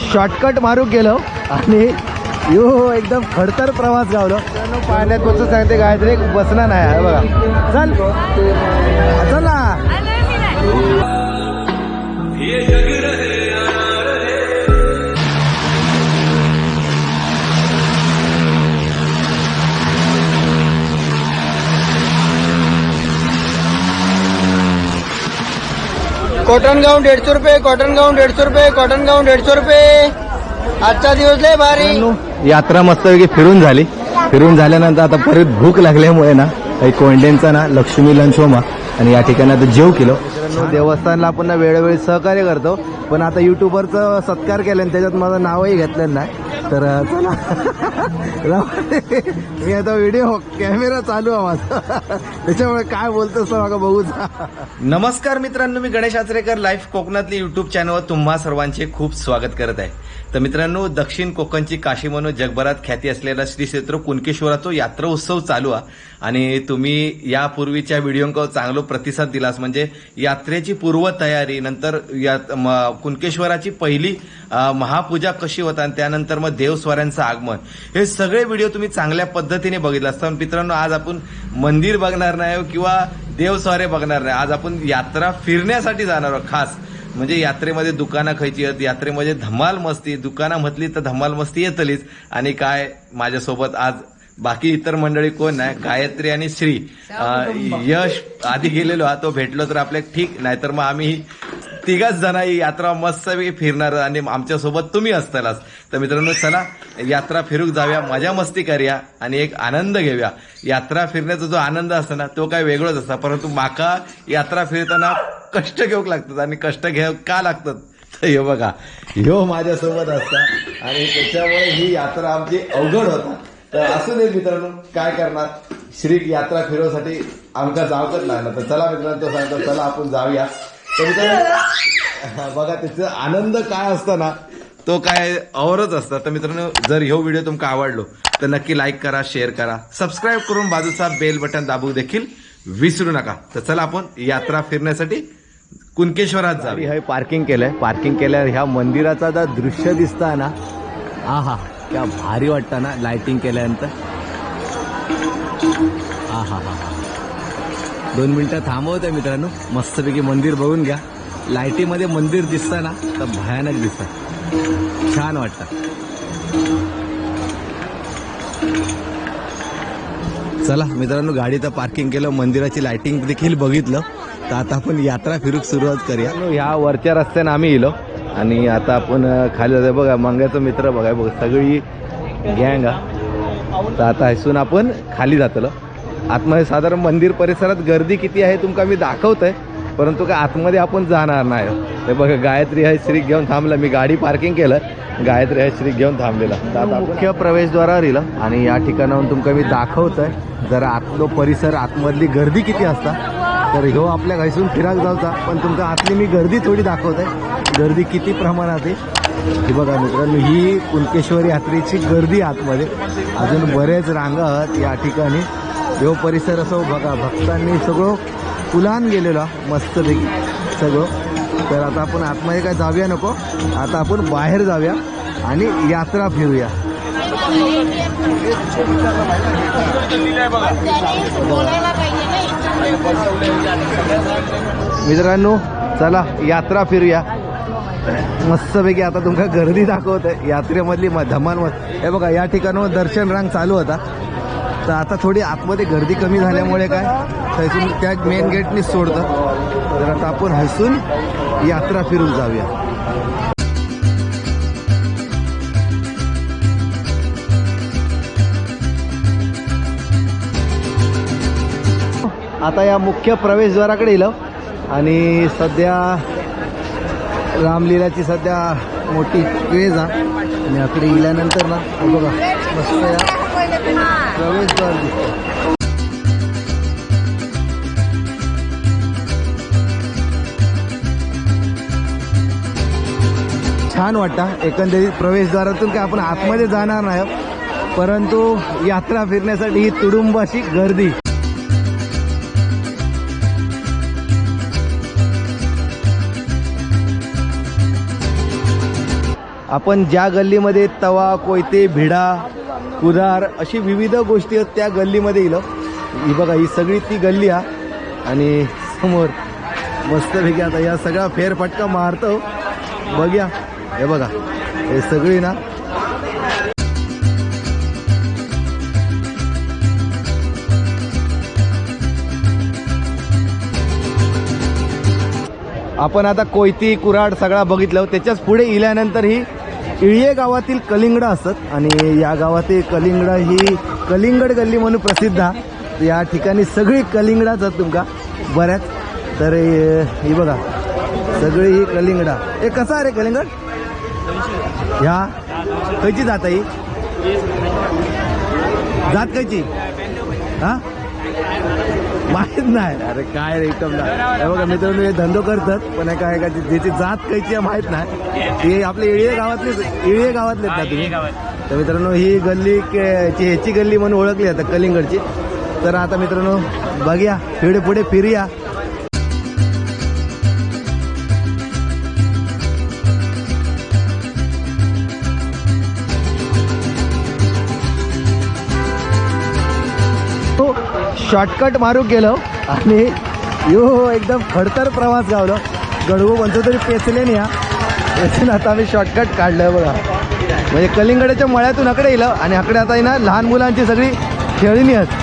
Shortcut मारू गेलो आणि यो एकदम खडतर प्रवास गावलो. पाण्यात बसून सांगते गायत्री बसणार नाही आहे बघा. चल. चल. कॉटन गाऊन दीडशे रुपये कॉटन गाऊन दीडशे रुपये कॉटन गाऊन दीडशे रुपये. आजचा दिवस लय भारी. यात्रा मस्तपैकी फिरून झाली. फिरून झाल्यानंतर आता परत भूक लागल्यामुळे ना काही कोंडेंचा ना लक्ष्मी लंच होमा आणि या ठिकाणी आता जेव केलो. देवस्थानला आपण ना वेळोवेळी सहकार्य करतो. पण आता युट्यूबरचं सत्कार केलं आणि त्याच्यात माझं नावही घेतलं नाही. तर चला. राहू मी आता व्हिडिओ कॅमेरा चालू आहे माझा. त्याच्यामुळे काय बोलतोस बघा बघूच नमस्कार मित्रांनो मी गणेश आचरेकर लाईव्ह कोकणातली युट्यूब चॅनलवर तुम्हा सर्वांचे खूप स्वागत करत आहे. तर मित्रांनो दक्षिण कोकणची काशी म्हणून जगभरात ख्याती असलेला श्री क्षेत्र कुणकेश्वराचा यात्रा उत्सव चालू आहे आणि तुम्ही यापूर्वीच्या व्हिडिओंक चांगला प्रतिसाद दिलास म्हणजे यात्रेची पूर्वतयारी नंतर या कुणकेश्वराची पहिली महापूजा कशी होता आणि त्यानंतर मग देवस्वाऱ्यांचं आगमन. हे सगळे व्हिडिओ तुम्ही चांगल्या पद्धतीने बघितला असता मित्रांनो आज आपण मंदिर बघणार नाही हो किंवा देवस्वारे बघणार नाही. आज आपण यात्रा फिरण्यासाठी जाणार आहोत खास. म्हणजे यात्रेमध्ये दुकानं खायची आहेत यात्रेमध्ये धमाल मस्ती दुकानं म्हटली तर धमाल मस्ती येतलीच. आणि काय माझ्यासोबत आज बाकी इतर मंडळी कोण नाही गायत्री आणि श्री. यश आधी गेलेलो हा तो भेटलो तर आपल्या ठीक नाहीतर मग आम्ही तिघच जण ही यात्रा मस्तपैकी फिरणार आणि आमच्यासोबत तुम्ही असतालाच. तर मित्रांनो चला यात्रा फिरूक जाऊया मजा मस्ती करूया आणि एक आनंद घेऊया. यात्रा फिरण्याचा जो आनंद असतो ना तो काय वेगळाच असता. परंतु माका यात्रा फिरताना कष्ट घेऊक लागतात आणि कष्ट घेऊ का लागतात? तर हे बघा ह्यो माझ्यासोबत असता आणि त्याच्यामुळे ही यात्रा आमची अवघड होता. तर असू दे मित्रांनो काय करणार? श्री यात्रा फिरवसाठी आमका जावकच लागला तर चला मित्रांनो तो सांगतो चला आपण जाऊया. तर मित्रांनो बघा त्याचा आनंद काय असतो ना तो काय औरच असतात तर मित्रांनो जर ह्यो व्हिडिओ तुमका आवडलो तर नक्की लाईक करा शेअर करा. सबस्क्राईब करून बाजूचा बेल बटन दाबू देखील विसरू नका. तर चला आपण यात्रा फिरण्यासाठी कुणकेश्वरात गाडी हे पार्किंग केलंय. पार्किंग केल्यावर ह्या मंदिराचा जर दृश्य दिसता ना हा हा क्या भारी वाटतं ना लायटिंग केल्यानंतर. हा हा हा हा. दोन मिनिटं थांबवत आहे मित्रांनो. मस्तपैकी मंदिर बघून घ्या. लाईटीमध्ये मंदिर दिसतं ना तर भयानक दिसतं. छान वाटतं. चला मित्रांनो गाडी तर पार्किंग केलं मंदिराची लायटिंग देखील बघितलं. तर आता आपण यात्रा फिरूक सुरुवात करूया. ह्या वरच्या रस्त्याने आम्ही येलो आणि आता आपण खाली जातो बघा मंग्याचा मित्र बघा बघा सगळी गँग तर आता हसून आपण खाली जातलं. आतमध्ये साधारण मंदिर परिसरात गर्दी किती आहे तुमका मी दाखवतोय परंतु काय आतमध्ये आपण जाणार नाही. हे बघा गायत्री आहे श्री घेऊन थांबला. मी गाडी पार्किंग केलं. गायत्री आहे श्री घेऊन थांबलेला. तर आता मुख्य प्रवेशद्वारावर येलं आणि या ठिकाणाहून तुमका मी दाखवतोय. जरा आतलो परिसर आतमधली गर्दी किती असता तर ह्यो आपल्या घायसून फिराक जाऊचा. पण तुमका आतली मी गर्दी थोडी दाखवत आहे गर्दी किती प्रमाणात आहे. हे बघा मित्रांनो ही कुलकेश्वरी यात्रेची गर्दी आतमध्ये. अजून बरेच रांगा आहेत या ठिकाणी. ह्यो परिसर असो बघा भक्तांनी सगळं फुलान गेलेला मस्तपैकी सगळं. तर आता आपण आतमध्ये काय जाऊया नको. आता आपण बाहेर जाऊया आणि यात्रा फिरूया. मित्रांनो चला यात्रा फिरूया. मस्तपैकी आता तुमका गर्दी दाखवत आहे यात्रेमधली म- धमाल हे बघा या ठिकाणावर दर्शन रांग चालू होता. तर आता थोडी आतमध्ये गर्दी कमी झाल्यामुळे काय थैसून त्या मेन गेटनीच सोडतं. तर आता आपण हसून यात्रा फिरून जाऊया. आता या मुख्य प्रवेशद्वाराकडे येलं आणि सध्या रामलीलाची सध्या मोठी क्रेज आहे आणि याकडे गेल्यानंतर ना हो बघा मस्त या प्रवेशद्वार दिसतं छान वाटतं. एकंदरीत प्रवेशद्वारातून काय आपण आतमध्ये जाणार नाही. परंतु यात्रा फिरण्यासाठी ही तुडुंबाची गर्दी. आपण ज्या गल्लीमध्ये तवा कोयते भिडा कुदार अशी विविध गोष्टी आहेत त्या गल्लीमध्ये इलो. ही बघा ही सगळी ती गल्ली हा. आणि समोर मस्तपैकी आता या सगळा फेरफटका मारतो. बघ्या. हे बघा हे सगळी ना. आपण आता कोयती कुराड सगळा बघितलं. त्याच्याच पुढे इल्यानंतर ही इळये गावातील कलिंगड असत आणि या गावातील कलिंगड ही कलिंगड गल्ली म्हणून प्रसिद्ध आहे या ठिकाणी सगळी कलिंगडाच आहेत तुमका. बऱ्याच. तर ही बघा. सगळी ही कलिंगडा. हे कसा आहे रे कलिंगड? ह्या? खयची जात ही? जात खयची हा? माहीत नाही. अरे काय रे एकदम नाही. हे बघा मित्रांनो हे धंदो करतात पण हे काय का ज्याची जात कायची आहे माहीत नाही. ते आपले इळये गावातले इळये गावातले ना तुम्ही? तर मित्रांनो ही गल्ली के- ची ह्याची गल्ली म्हणून ओळखली जाते कलिंगडची. तर आता मित्रांनो बघूया पुढे पुढे फिरूया. शॉर्टकट मारू गेलो आणि यो एकदम खडतर प्रवास गावलो. गडवू म्हणतो तरी पेचले हा. पेचून आता आम्ही शॉर्टकट काढलं बघा. म्हणजे कलिंगडाच्या मळ्यातून अकडे येलं आणि अकडे आता आहे ना लहान मुलांची सगळी खेळणी आहेत.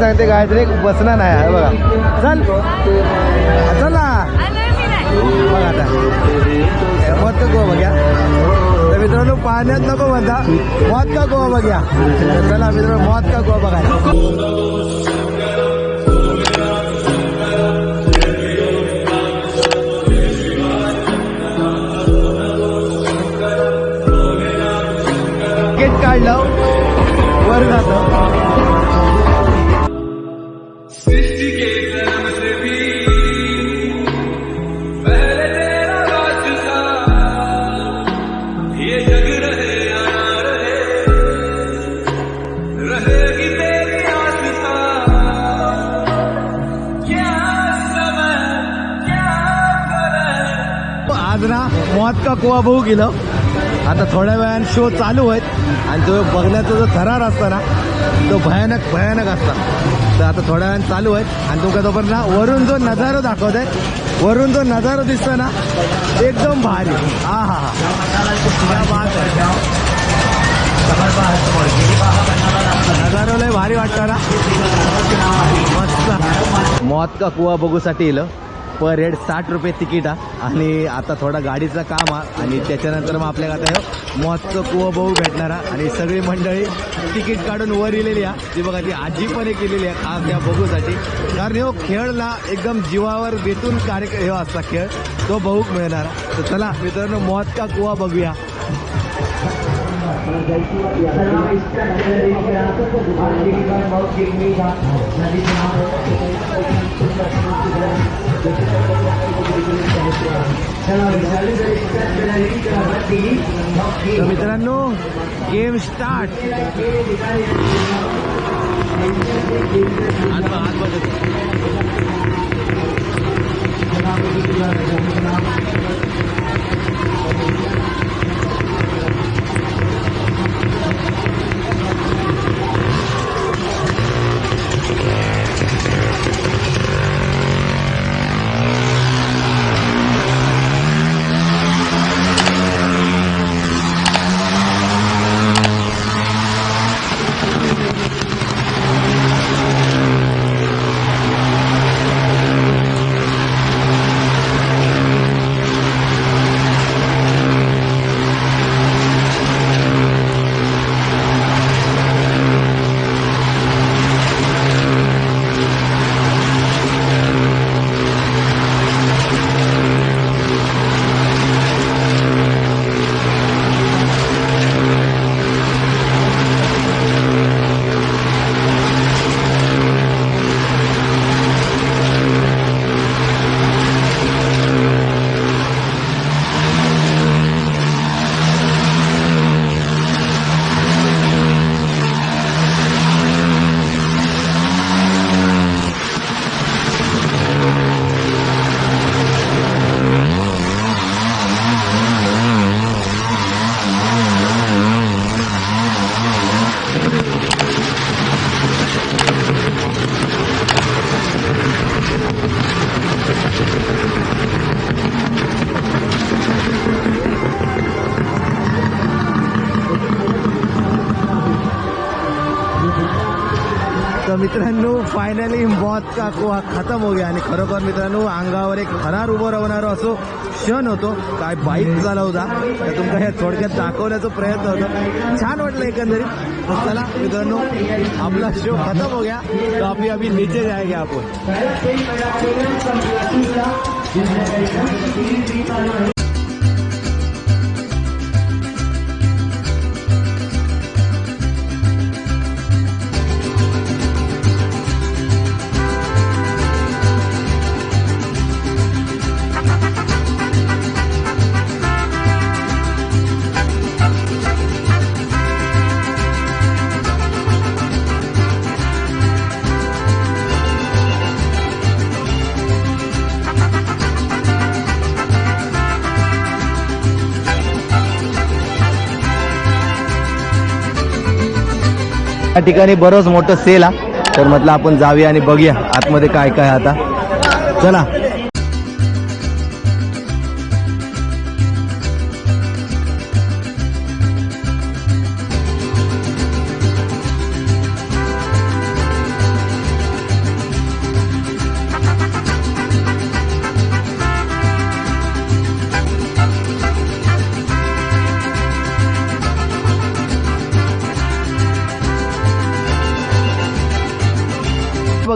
सांगते गायत्री बसणार नाही आहे बघा. चल. चल ना. बघा आता. हे मत का गोवा बघ्या. तर मित्रांनो पाण्यात नको म्हणता मौत का गोवा बघ्या. चला मित्रांनो मौत का गोवा बघा मौत का कुवा बघू गेलं. आता थोड्या वेळानं शो चालू आहेत. आणि तो बघण्याचा जो थरार असताना तो भयानक भयानक असता. तर आता थोड्या वेळानं चालू आहेत. आणि तुमका तोपर्यंत ना वरून जो नजारा दाखवत आहे वरून जो नजारा दिसतो ना एकदम भारी. हा हा हा. नजारा लय भारी वाटतो ना. मस्त. मौत का कुवा बघूसाठी इलं. पर हेड साठ रुपये तिकीट हा. आणि आता थोडा गाडीचं काम हा. आणि त्याच्यानंतर मग आपल्याला आता ह्यो कुवा बघू भेटणार हा. आणि सगळी मंडळी तिकीट काढून वर इलेली आहे ती बघा ती आजी पण एक केलेली आहे काम त्या बघूसाठी. कारण हो खेळला एकदम जीवावर बेतून कार्यक्रम हे असता खेळ तो बघूक मिळणार तर चला मित्रांनो मौत का कुवा बघूया. तर मित्रांनो गेम स्टार्ट आज मित्रांनो फायनली मौत का कुहा खतम हो गया आणि खरोखर मित्रांनो अंगावर एक खरार उभं राहणार असो क्षण होतो. काय बाईक चालवता तर तुमका हे थोडक्यात दाखवण्याचा प्रयत्न होता. छान वाटलं एकंदरीत. चला मित्रांनो आपला शो खतम हो गया तो अभी अभी नीचे जाएंगे आपण. या ठिकाणी बरंच मोठं सेल हा तर म्हटलं आपण जाऊया आणि बघूया आतमध्ये काय काय आहे आता. चला.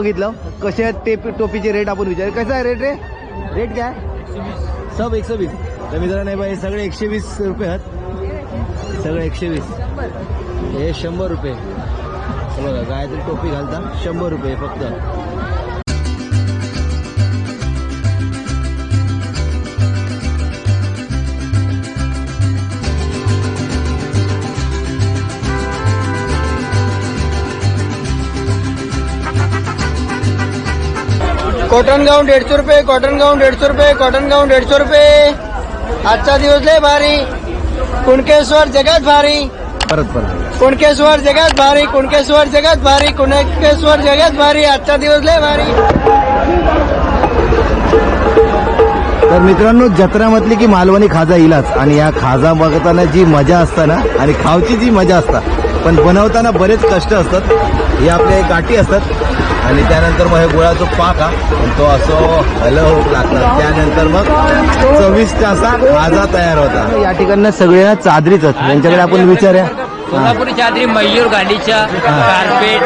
बघितलं. कसे आहेत ते टोपीचे रेट आपण विचार. कसा आहे रेट रे? रेट काय? सब एकशे वीस. तर मित्रांनो नाही बा हे सगळे एकशे वीस रुपये आहेत. सगळे एकशे वीस. हे शंभर रुपये. बघा गायत्री टोपी घालता. शंभर रुपये फक्त. कॉटन गाऊन दीडशे रुपये कॉटन गाऊन दीडशे रुपये कॉटन गाऊन दीडशे रुपये. आजचा दिवस लय भारी. कुणकेश्वर जगात भारी. परत परत. कुणकेश्वर जगात भारी कुणकेश्वर जगात भारी कुणकेश्वर जगात भारी. आजचा दिवस लय भारी. तर मित्रांनो जत्रामधली की मालवणी खाजा इलाच. आणि या खाजा बघताना जी मजा असता ना आणि खावची जी मजा असता पण बनवताना बरेच कष्ट असतात. हे आपले गाठी असतात. आणि त्यानंतर मग हे गुळाचा पाक हा तो असो हलव लागतात त्यानंतर मग चविष्ट असा खाजा तयार होता. या ठिकाणी सगळे चादरीच यांच्याकडे आपण विचारूया. सोलापुरी चादरी मयूर गांडीच्या कार्पेट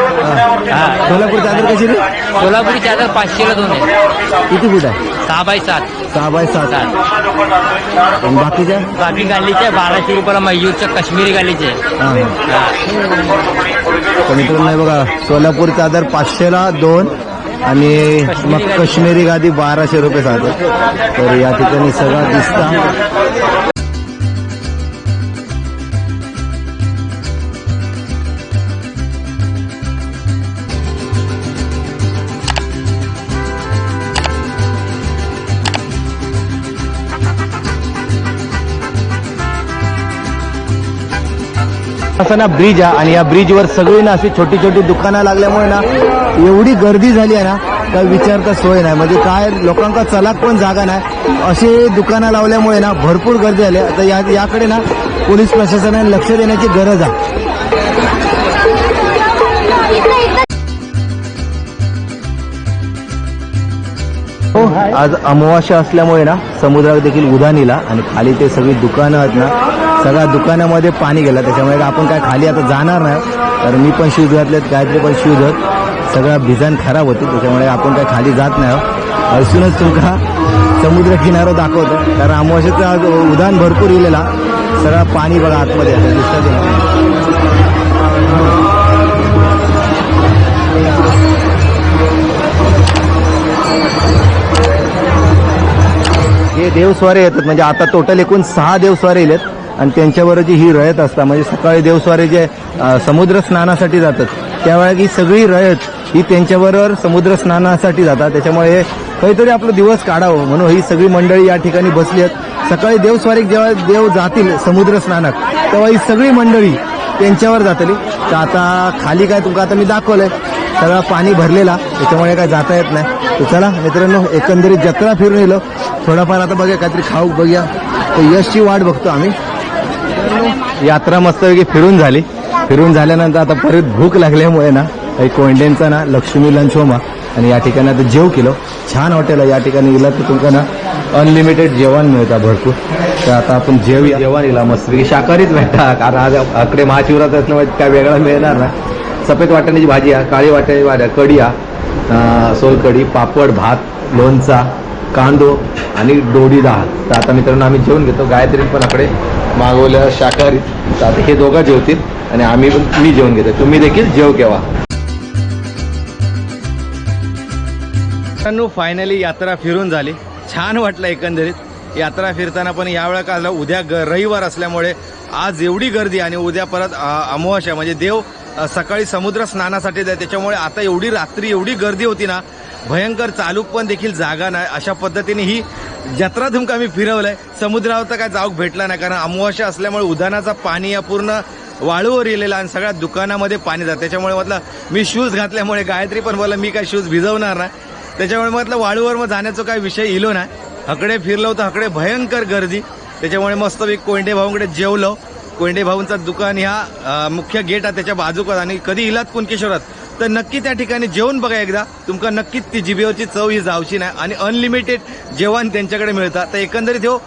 हा. सोलापूर चादर कशी रे? सोलापुरी चादर पाचशेला दोन आहे. किती फूट आहे? सहा बाय सात. सहा बाय सात. आणि बाकीच्या? बाकी गांडीच्या बाराशे रुपयाला मयूरच्या काश्मीरी गांडीचे. मित्रांनो नाही बघा. सोलापूर चादर पाचशेला दोन आणि मग कश्मीरी गादी बाराशे रुपये सांगतात. तर या ठिकाणी सगळं दिसता. असा ना ब्रिज आहे आणि या ब्रिजवर सगळी ना अशी छोटी छोटी दुकानं लागल्यामुळे ना एवढी गर्दी झाली आहे ना काय विचारता सोय नाही. म्हणजे काय लोकांका चलाक पण जागा नाही. असे दुकानं लावल्यामुळे ना भरपूर गर्दी झाली. आता या याकडे ना पोलीस प्रशासनाने लक्ष देण्याची गरज आहे. हो आज अमावास्या असल्यामुळे ना समुद्रात देखील उधानीला आणि खाली ते सगळी दुकानं आहेत ना सगळ्या दुकानामध्ये पाणी गेलं. त्याच्यामुळे आपण काय खाली आता जाणार नाही. तर मी पण शूज घातलेत गायत्री पण शूज होत सगळा भिजण खराब होती. त्याच्यामुळे आपण काय खाली जात नाही अजूनच असूनच तुमका समुद्र किनारा दाखवतो. कारण अमावास्याचं आज भरपूर इलेला. सगळा पाणी बघा आतमध्ये. आहे. दिसतं हे देवस्वारे येतात. म्हणजे आता टोटल एकूण सहा देवस्वारे येत आणि त्यांच्यावर जी ही रयत असतात म्हणजे सकाळी देवस्वारे जे समुद्र स्नानासाठी जातात त्यावेळेला ही सगळी रयत ही त्यांच्याबरोबर समुद्र स्नानासाठी जातात. त्याच्यामुळे हे काहीतरी आपलं दिवस काढावं म्हणून ही सगळी मंडळी या ठिकाणी बसली आहेत. सकाळी देवस्वारीक जेव्हा देव जातील समुद्र स्नानात तेव्हा ही सगळी मंडळी त्यांच्यावर जातली. तर आता खाली काय तुमका आता मी दाखवलंय. सगळा पाणी भरलेला त्याच्यामुळे काय जाता येत नाही. तर चला मित्रांनो एकंदरीत जत्रा फिरून येलो थोडाफार आता बघा काहीतरी खाऊ बघूया. तर यशची वाट बघतो आम्ही. यात्रा मस्तपैकी फिरून झाली. फिरून झाल्यानंतर आता परत भूक लागल्यामुळे ना एक कोंडेंचा ना लक्ष्मी लंच होमा आणि या ठिकाणी आता जेव केलो. छान हॉटेल आहे. या ठिकाणी गेला तर तुमका ना अनलिमिटेड जेवण मिळतं भरपूर. तर आता आपण जेव जेवण येला मस्त शाकाहारीच भेटतात कारण आज आकडे महाशिवरात्र असल्यामुळे काय वेगळा मिळणार ना. सफेद वाटाण्याची भाजी आहे काळी वाटाण्याची भाजी कढी आहे सोलकढी पापड भात लोणचा कांदो आणि डोडी डाळ तर आता मित्रांनो आम्ही जेवण घेतो. गायत्री पण आकडे मागवल्या शाकाहारी तर आता हे दोघं जेवतील आणि आम्ही पण मी जेवण घेतो. तुम्ही देखील जेव केव्हा. मित्रांनो फायनली यात्रा फिरून झाली. छान वाटलं एकंदरीत. यात्रा फिरताना पण यावेळा काय झालं उद्या ग- रविवार असल्यामुळे आज एवढी गर्दी आणि उद्या परत अमावस्या म्हणजे देव सकाळी समुद्र स्नानासाठी जाय. त्याच्यामुळे आता एवढी रात्री एवढी गर्दी होती ना भयंकर चालूक पण देखील जागा नाही. अशा पद्धतीने ही जत्रा तुमका आम्ही फिरवलंय. समुद्रावर तर काय जाऊक भेटला नाही कारण अमावास्या असल्यामुळे उदानाचा पाणी या पूर्ण वाळूवर येलेला आणि सगळ्या दुकानामध्ये पाणी जात. त्याच्यामुळे म्हटलं मी शूज घातल्यामुळे गायत्री पण बोलला मी काय शूज भिजवणार नाही. त्याच्यामुळे म्हटलं वाळूवर मग जाण्याचा काय विषय इलो नाही. हकडे फिरलो तर हकडे भयंकर गर्दी. त्याच्यामुळे मस्त मी कोंडे भाऊंकडे जेवलो. कोंडे भाऊंचं दुकान ह्या मुख्य गेट आहे त्याच्या बाजूक आणि कधी इलात कुणकेश्वरात तर नक्की त्या ठिकाणी जेवण बघा एकदा. तुमका नक्कीच ती जिबेवरची चव ही जावची नाही आणि अनलिमिटेड जेवण त्यांच्याकडे मिळतं तर एकंदरीत हो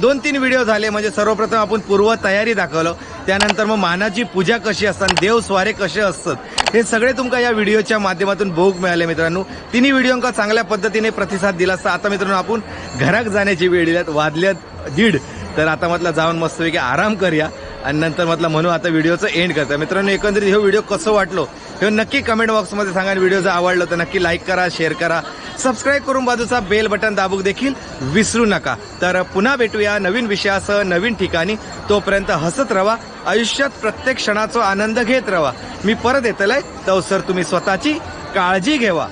दोन तीन व्हिडिओ झाले. म्हणजे सर्वप्रथम आपण पूर्व तयारी दाखवलं. त्यानंतर मग मानाची पूजा कशी असतात देव स्वारे कसे असतात हे सगळे तुमका या व्हिडिओच्या माध्यमातून भोग मिळाले मित्रांनो. तिन्ही व्हिडिओंका चांगल्या पद्धतीने प्रतिसाद दिला असता. आता मित्रांनो आपण घरात जाण्याची वेळ दिल्यात. वाजल्यात दीड. तर आता म्हटलं जाऊन मस्तपैकी आराम करूया. आणि नंतर म्हटलं म्हणून आता व्हिडिओचं एंड करतं मित्रांनो एकंदरीत हे व्हिडिओ कसं वाटलो हे नक्की कमेंट बॉक्समध्ये सांगा आणि व्हिडिओ जर आवडलं तर नक्की लाईक करा शेअर करा. सबस्क्राईब करून बाजूचा बेल बटन दाबूक देखील विसरू नका. तर पुन्हा भेटूया नवीन विषयासह नवीन ठिकाणी. तोपर्यंत हसत रवा आयुष्यात प्रत्येक क्षणाचा आनंद घेत रवा. मी परत येतलंय. तर सर तुम्ही स्वतःची काळजी घेवा.